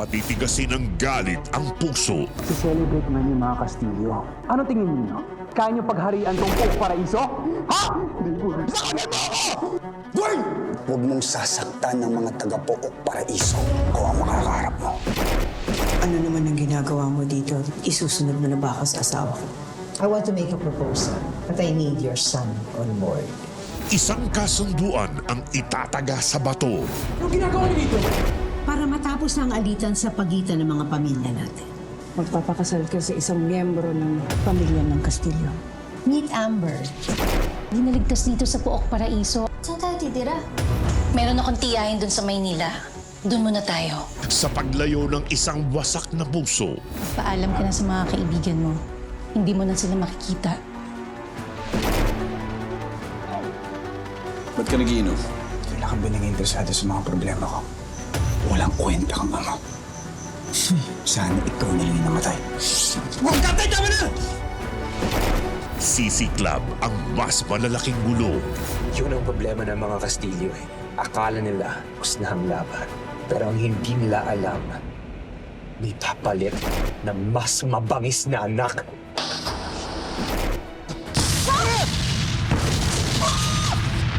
Patitigasin ng galit ang puso. Si-celebrate nga niyo mga Kastilyo. Ano tingin niyo? Kaya niyo pagharian tong Pook Paraiso? Ha? Huwag mong sasaktan ng mga taga-Pook Paraiso o ang makakaharap mo. Ano naman ang ginagawa mo dito? Isusunod mo na ba ako sa asawa ko? I want to make a proposal, but I need your son on board. Isang kasunduan ang itataga sa bato. Para matapos ang alitan sa pagitan ng mga pamilya natin. Magpapakasal ka sa isang miyembro ng pamilya ng Castillo. Meet Amber. Dinaligtas dito sa Puok Paraiso. Saan tayo titira? Meron akong tiyahin dun sa Maynila. Doon muna tayo. Sa paglayo ng isang wasak na puso, Paalam ka na sa mga kaibigan mo. Hindi mo na sila makikita. Ba't ka nagiinom? Wala kang binigay interesado sa mga problema ko. Kwenta kang ama. Sana ikaw na yung namatay. Huwag ka tayo na! Sisi Club ang mas malalaking gulo. Yun ang problema ng mga Kastilyo eh. Akala nila kus na ang laban. Pero ang hindi nila alam, may papalit na mas mabangis na anak.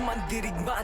Man dirigma